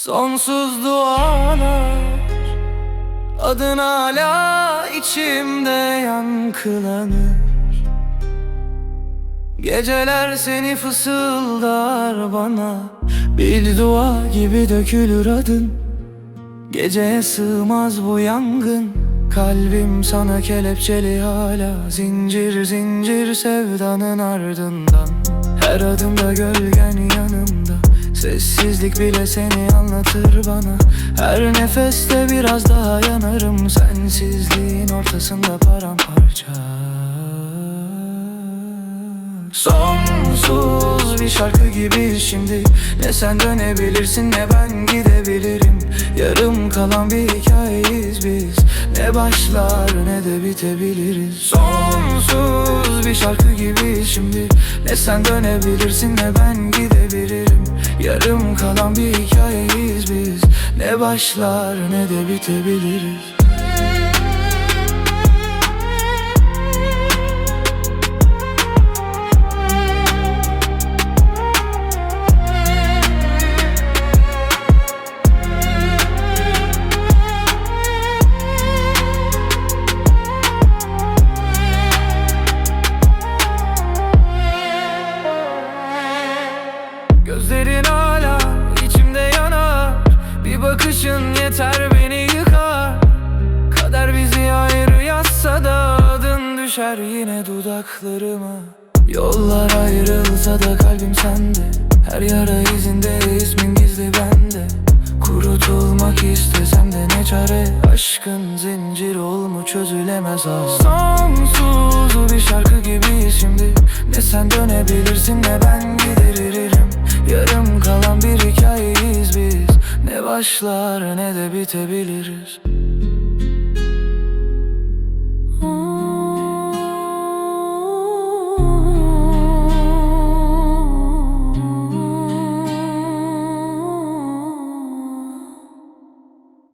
Sonsuz dualar Adın hala içimde yankılanır. Geceler seni fısıldar bana Bir dua gibi dökülür adın. Geceye sığmaz bu yangın Kalbim sana kelepçeli hala. Zincir zincir sevdanın ardından Her adımda gölgen yanımda Sessizlik bile seni anlatır bana. Her nefeste biraz daha yanarım. Sensizliğin ortasında paramparça. Sonsuz bir şarkı gibi şimdi. Ne sen dönebilirsin ne ben gidebilirim. Yarım kalan bir hikayeyiz biz Ne başlar ne de bitebiliriz. Sonsuz bir şarkı gibi şimdi. Ne sen dönebilirsin ne ben gidebilirim. Yarım kalan bir hikayeyiz biz. Ne başlar ne de bitebiliriz Gözlerin hala içimde yanar. Bir bakışın yeter beni yıkar. Kader bizi ayrı yazsa da adın düşer yine dudaklarıma. Yollar ayrılsa da kalbim sende. Her yara izinde ismin gizli bende. Kurutulmak istesem de ne çare? Aşkın zincir olmu çözülemez asla Sonsuz bir şarkı gibi şimdi. Ne sen dönebilirsin ne ben gideririm başlar ne de bitebiliriz